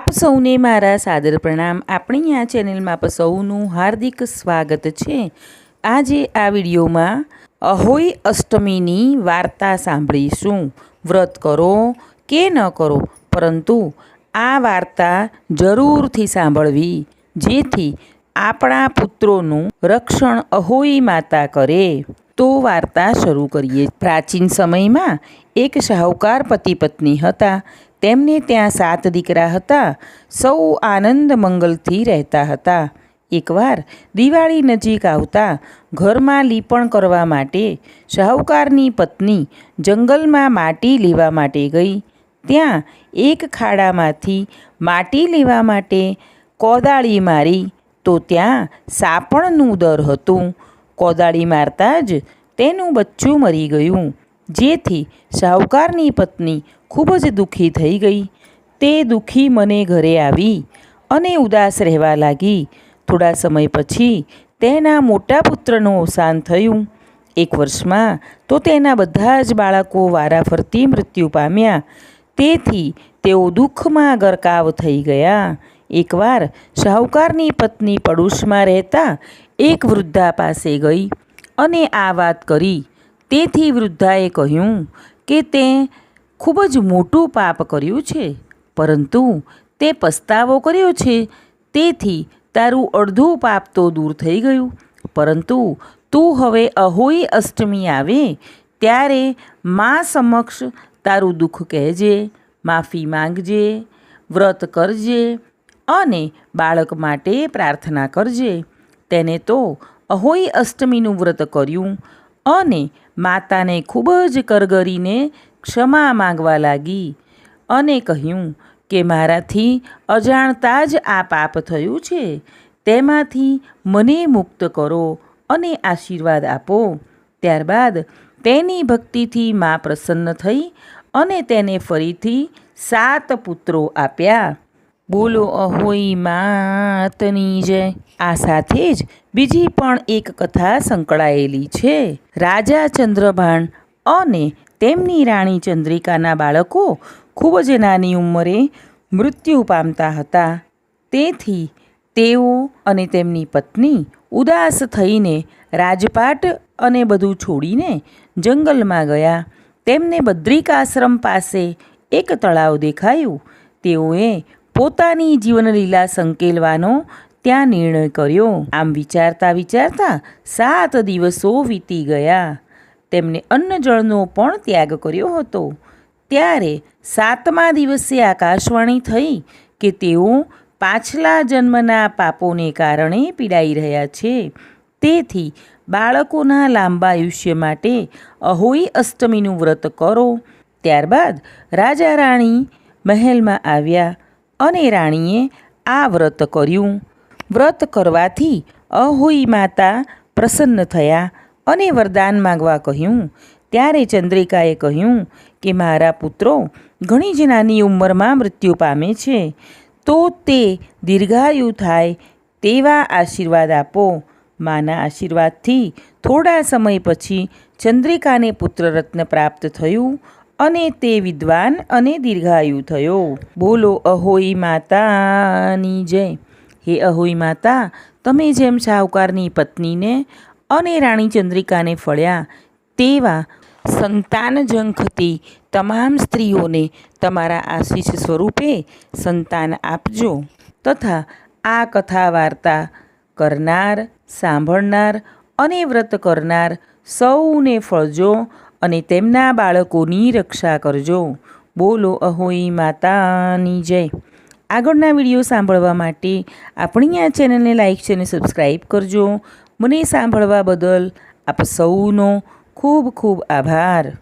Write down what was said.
આપ સૌને મારા સાદર પ્રણામ. આપણી આ ચેનલમાં આપ સૌનું હાર્દિક સ્વાગત છે. આજે આ વિડીયોમાં અહોઈ અષ્ટમીની વાર્તા સાંભળીશું. વ્રત કરો કે ન કરો, પરંતુ આ વાર્તા જરૂરથી સાંભળવી, જેથી આપણા પુત્રોનું રક્ષણ અહોઈ માતા કરે. તો વાર્તા શરૂ કરીએ. પ્રાચીન સમયમાં એક શાહુકાર પતિ પત્ની હતા. તેમને ત્યાં સાત દીકરા હતા. સૌ આનંદ મંગલથી રહેતા હતા. એકવાર દિવાળી નજીક આવતા ઘરમાં લીપણ કરવા માટે શાહુકારની પત્ની જંગલમાં માટી લેવા માટે ગઈ. ત્યાં એક ખાડામાંથી માટી લેવા માટે કોદાળી મારી તો ત્યાં સાપણનું દર હતું. કોદાળી મારતા જ તેનું બચ્ચું મરી ગયું. જેથી શાહુકારની પત્ની ખૂબ જ દુઃખી થઈ ગઈ. તે દુઃખી મને ઘરે આવી અને ઉદાસ રહેવા લાગી. થોડા સમય પછી તેના મોટા પુત્રનું અવસાન થયું. એક વર્ષમાં તો તેના બધા જ બાળકો વારાફરતી મૃત્યુ પામ્યા. તેથી તેઓ દુઃખમાં ગરકાવ થઈ ગયા. એકવાર શાહુકારની પત્ની પડોશમાં રહેતા એક વૃદ્ધા પાસે ગઈ અને આ વાત કરી. તેથી વૃદ્ધાએ કહ્યું કે તે ખૂબ જ મોટું પાપ કર્યું છે, પરંતુ તે પસ્તાવો કર્યો છે. તેથી તારું અડધું પાપ તો દૂર થઈ ગયું. પરંતુ તું હવે અહોઈ અષ્ટમી આવે, ત્યારે મા સમક્ષ તારું દુઃખ કહેજે, માફી માંગજે, વ્રત કરજે અને બાળક માટે પ્રાર્થના કરજે. તેને તો અહોઈ અષ્ટમીનું વ્રત કર્યું અને માતાને ખૂબ જ કરગરીને ક્ષમા માંગવા લાગી અને કહ્યું કે મારાથી અજાણતા જ આ પાપ થયું છે, તેમાંથી મને મુક્ત કરો અને આશીર્વાદ આપો. ત્યારબાદ તેની ભક્તિથી મા પ્રસન્ન થઈ અને તેને ફરીથી સાત પુત્રો આપ્યા. બોલો, અહોઈ માતની જય. આ સાથે જ બીજી પણ એક કથા સંકળાયેલી છે. રાજા ચંદ્રભાણ અને તેમની રાણી ચંદ્રિકાના બાળકો ખૂબ જ નાની ઉંમરે મૃત્યુ પામતા હતા. તેથી તેઓ અને તેમની પત્ની ઉદાસ થઈને રાજપાટ અને બધું છોડીને જંગલમાં ગયા. તેમને બદ્રિકાશ્રમ પાસે એક તળાવ દેખાયું. તેઓએ પોતાની જીવનલીલા સંકેલવાનો ત્યાં નિર્ણય કર્યો. આમ વિચારતા વિચારતા સાત દિવસો વીતી ગયા. તેમણે અન્ન જળનો પણ ત્યાગ કર્યો હતો. ત્યારે સાતમા દિવસે આકાશવાણી થઈ કે તેઓ પાછલા જન્મના પાપોને કારણે પીડાઈ રહ્યા છે. તેથી બાળકોના લાંબા આયુષ્ય માટે અહોઈ અષ્ટમીનું વ્રત કરો. ત્યારબાદ રાજા રાણી મહેલમાં આવ્યા. અને રાણીએ આ વ્રત કર્યું. વ્રત કરવાથી અહોઈ માતા પ્રસન્ન થયા અને વરદાન માંગવા કહ્યું. ત્યારે ચંદ્રિકાએ કહ્યું કે, મારા પુત્રો, ઘણી જ નાની ઉંમરમાં મૃત્યુ પામે છે. તો તે દીર્ઘાયુ થાય તેવા આશીર્વાદ આપો. માના આશીર્વાદથી થોડા સમય પછી ચંદ્રિકાને પુત્રરત્ન પ્રાપ્ત થયું અને તે વિદ્વાન અને દીર્ઘાયુ થયો. બોલો, અહોઈ માતાની જય. હે અહોઈ માતા, તમે જેમ શાહુકારની પત્નીને અને રાણી ચંદ્રિકાને ફળ્યા, તેવા સંતાન ઝંખતી તમામ સ્ત્રીઓને તમારા આશીષ સ્વરૂપે સંતાન આપજો. તથા આ કથા વાર્તા કરનાર, સાંભળનાર અને વ્રત કરનાર સૌને ફળજો અને તેમના બાળકોની રક્ષા કરજો. બોલો, અહોઈ માતાની જય. આગળના વીડિયો સાંભળવા માટે આપણી આ ચેનલને લાઈક છે અને સબસ્ક્રાઈબ કરજો. મને સાંભળવા બદલ આપ સૌનો ખૂબ ખૂબ આભાર.